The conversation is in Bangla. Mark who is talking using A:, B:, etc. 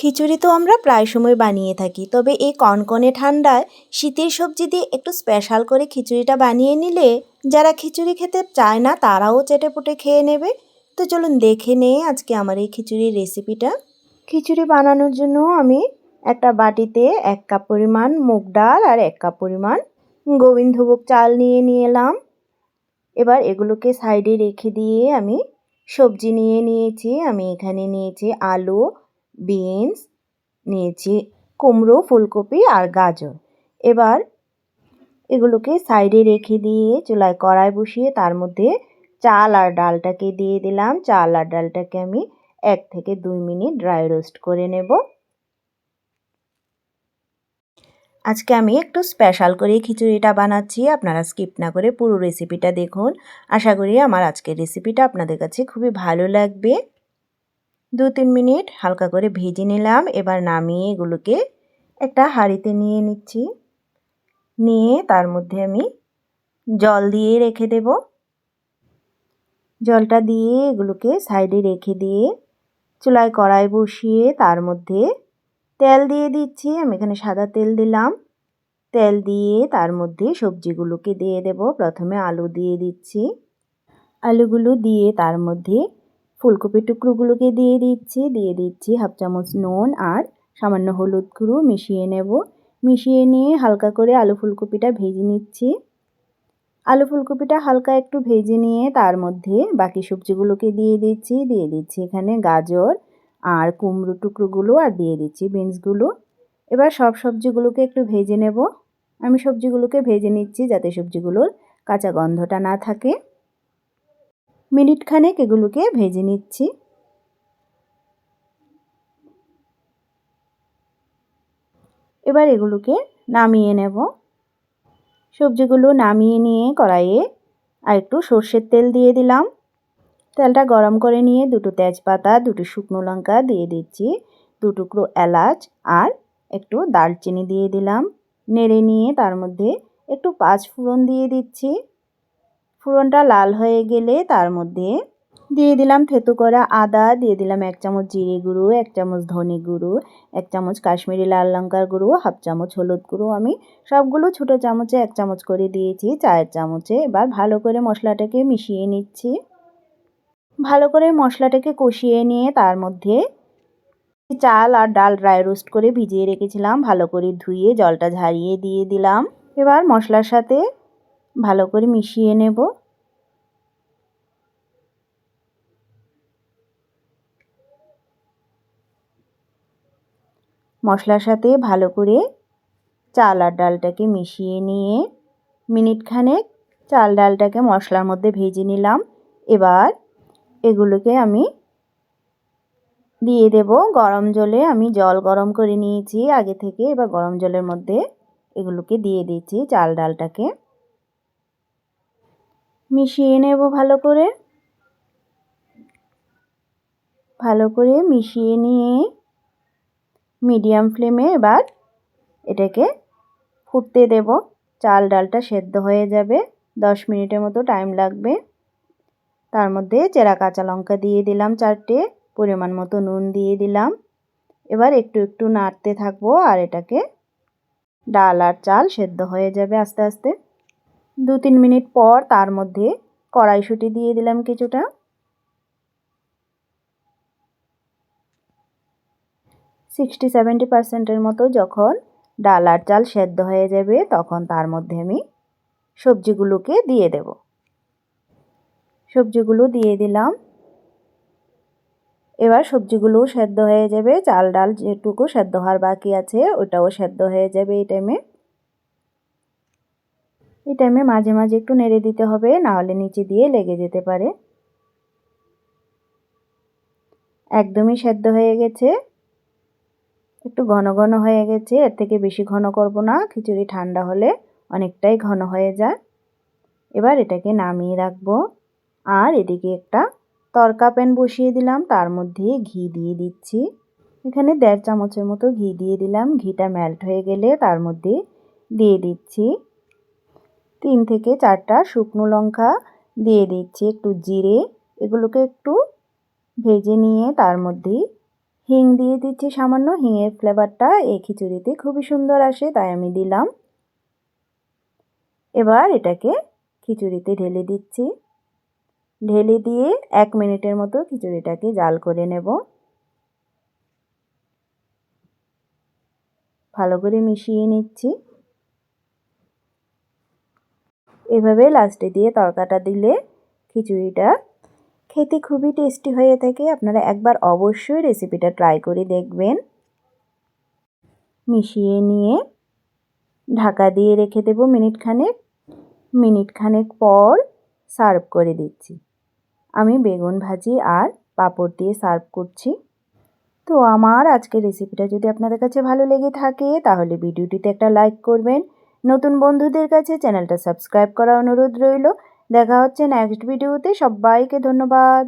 A: খিচুড়ি তো আমরা প্রায় সময় বানিয়ে থাকি, তবে এই কনকনে ঠান্ডায় শীতের সবজি দিয়ে একটু স্পেশাল করে খিচুড়িটা বানিয়ে নিলে যারা খিচুড়ি খেতে চায় না, তারাও চেটেপুটে খেয়ে নেবে। তো চলুন দেখে নেই আজকে আমার এই খিচুড়ির রেসিপিটা খিচুড়ি বানানোর জন্য আমি একটা বাটিতে এক কাপ পরিমাণ মুগ ডাল আর এক কাপ পরিমাণ গোবিন্দভোগ চাল নিয়ে এলাম এবার এগুলোকে সাইডে রেখে দিয়ে আমি সবজি নিয়ে নিয়েছি। আমি এখানে নিয়েছি আলু বিনস নিয়েছি কুমড়ো, ফুলকপি আর গাজর। এবার এগুলোকে সাইডে রেখে দিয়ে চুলায় কড়াই বসিয়ে তার মধ্যে চাল আর ডালটাকে দিয়ে দিলাম। চাল আর ডালটাকে আমি এক থেকে দুই মিনিট ড্রাই রোস্ট করে নেব। আজকে আমি একটু স্পেশাল করে খিচুড়িটা বানাচ্ছি। আপনারা স্কিপ না করে পুরো রেসিপিটা দেখুন। আশা করি আমার আজকের রেসিপিটা আপনাদের কাছে খুবই ভালো লাগবে। দু তিন মিনিট হালকা করে ভেজে নিলাম। এবার নামিয়ে এগুলোকে একটা হাঁড়িতে নিয়ে নিচ্ছি। নিয়ে তার মধ্যে আমি জল দিয়ে রেখে দেব। জলটা দিয়ে এগুলোকে সাইডে রেখে দিয়ে চুলায় কড়াই বসিয়ে তার মধ্যে তেল দিয়ে দিচ্ছি। আমি এখানে সাদা তেল দিলাম। তেল দিয়ে তার মধ্যে সবজিগুলোকে দিয়ে দেব। প্রথমে আলু দিয়ে দিচ্ছি। আলুগুলো দিয়ে তার মধ্যে ফুলকপির টুকরোগুলোকে দিয়ে দিচ্ছি দিয়ে দিচ্ছি হাফ চামচ নুন আর সামান্য হলুদ গুঁড়ো মিশিয়ে নেব। মিশিয়ে নিয়ে হালকা করে আলু ফুলকপিটা ভেজে নিচ্ছি। আলু ফুলকপিটা হালকা একটু ভেজে নিয়ে তার মধ্যে বাকি সবজিগুলোকে দিয়ে দিচ্ছি দিয়ে দিচ্ছি এখানে গাজর আর কুমড়ো টুকরোগুলো আর দিয়ে দিচ্ছি বিনসগুলো। এবার সব সবজিগুলোকে একটু ভেজে নেব। আমি সবজিগুলোকে ভেজে নিচ্ছি যাতে সবজিগুলোর কাঁচা গন্ধটা না থাকে। মিনিট খানেক এগুলোকে ভেজে নিচ্ছি। এবার এগুলোকে নামিয়ে নেব। সবজিগুলো নামিয়ে নিয়ে কড়াইয়ে আর একটু সর্ষের তেল দিয়ে দিলাম। তেলটা গরম করে নিয়ে দুটো তেজপাতা, দুটো শুকনো লঙ্কা দিয়ে দিচ্ছি, দু টুকরো এলাচ আর একটু দারচিনি দিয়ে দিলাম। নেড়ে নিয়ে তার মধ্যে একটু পাঁচ ফোড়ন দিয়ে দিচ্ছি। ফোড়নটা লাল হয়ে গেলে তার মধ্যে দিয়ে দিলাম থেতু করা আদা, দিয়ে দিলাম এক চামচ জিরে গুঁড়ো, এক চামচ ধনে গুঁড়ো, এক চামচ কাশ্মীরি লাল লঙ্কার গুঁড়ো, হাফ চামচ হলুদ গুঁড়ো আমি সবগুলো ছোটো চামচে এক চামচ করে দিয়েছি চায়ের চামচে। এবার ভালো করে মশলাটাকে মিশিয়ে নিচ্ছি। ভালো করে মশলাটাকে কষিয়ে নিয়ে তার মধ্যে চাল আর ডাল ড্রাই রোস্ট করে ভিজিয়ে রেখেছিলাম, ভালো করে ধুয়ে জলটা ঝারিয়ে দিয়ে দিলাম। এবার মশলার সাথে ভালো করে মিশিয়ে নেব। মশলার সাথে ভালো করে চাল আর ডালটাকে মিশিয়ে নিয়ে মিনিটখানেক চাল ডালটাকে মশলার মধ্যে ভেজে নিলাম। এবার এগুলোকে আমি দিয়ে দেব। গরম জলে আমি জল গরম করে নিয়েছি। আগে থেকে এবার গরম জলের মধ্যে এগুলোকে দিয়ে দিচ্ছি চাল ডালটাকে। মিশিয়ে নেব ভালো করে। ভালো করে মিশিয়ে নিয়ে মিডিয়াম ফ্লেমে এবার এটাকে ফুটতে দেব। চাল ডালটা সেদ্ধ হয়ে যাবে। দশ মিনিটের মতো টাইম লাগবে। তার মধ্যে চেরা কাঁচা লঙ্কা দিয়ে দিলাম চারটে। পরিমাণ মতো নুন দিয়ে দিলাম। এবার একটু একটু নাড়তে থাকব আর এটাকে ডাল আর চাল সেদ্ধ হয়ে যাবে আস্তে আস্তে। দু তিন মিনিট পর তার মধ্যে কড়াইশুঁটি দিয়ে দিলাম কিছুটা। সিক্সটি সেভেন্টি পার্সেন্টের মতো যখন ডাল আর চাল সেদ্ধ হয়ে যাবে, তখন তার মধ্যে আমি সবজিগুলোকে দিয়ে দেব। সবজিগুলো দিয়ে দিলাম। এবার সবজিগুলোও সেদ্ধ হয়ে যাবে। চাল ডাল যেটুকু সেদ্ধ হওয়ার বাকি আছে, ওটাও সেদ্ধ হয়ে যাবে এই টাইমে এই টাইমে মাঝে মাঝে একটু নেড়ে দিতে হবে, নাহলে নিচে দিয়ে লেগে যেতে পারে। একদমই সেদ্ধ হয়ে গেছে। একটু ঘন ঘন হয়ে গেছে, এর থেকে বেশি ঘন করব না, খিচুড়ি ঠান্ডা হলে অনেকটাই ঘন হয়ে যায়। এবার এটাকে নামিয়ে রাখব। আর এদিকে একটা তরকা প্যান বসিয়ে দিলাম, তার মধ্যে ঘি দিয়ে দিচ্ছি। এখানে দেড় চামচের মতো ঘি দিয়ে দিলাম, ঘিটা মেল্ট হয়ে গেলে তার মধ্যে দিয়ে দিচ্ছি। তিন থেকে চারটা শুকনো লঙ্কা দিয়ে দিচ্ছি, একটু জিরে, এগুলোকে একটু ভেজে নিয়ে তার মধ্যে হিং দিয়ে দিচ্ছি সামান্য। হিঙের ফ্লেভারটা এই খিচুড়িতে খুবই সুন্দর আসে, তাই আমি দিলাম। এবার এটাকে খিচুড়িতে ঢেলে দিচ্ছি। ঢেলে দিয়ে এক মিনিটের মতো খিচুড়িটাকে জাল করে নেব। ভালো করে মিশিয়ে নিচ্ছি। এভাবে লাস্টে দিয়ে তরকাটা দিলে খিচুড়িটা খেতে খুবই টেস্টি হয়ে থাকে। আপনারা একবার অবশ্যই রেসিপিটা ট্রাই করে দেখবেন। মিশিয়ে নিয়ে ঢাকা দিয়ে রেখে দেবো মিনিট খানেক মিনিট খানেক পর সার্ভ করে দিচ্ছি। আমি বেগুন ভাজি আর পাঁপড় দিয়ে সার্ভ করছি। তো আমার আজকের রেসিপিটা যদি আপনাদের কাছে ভালো লেগে থাকে, তাহলে ভিডিওটিতে একটা লাইক করবেন। নতুন বন্ধুদের কাছে চ্যানেলটা সাবস্ক্রাইব করা অনুরোধ রইল। দেখা হচ্ছে নেক্সট ভিডিওতে সবাইকে ধন্যবাদ।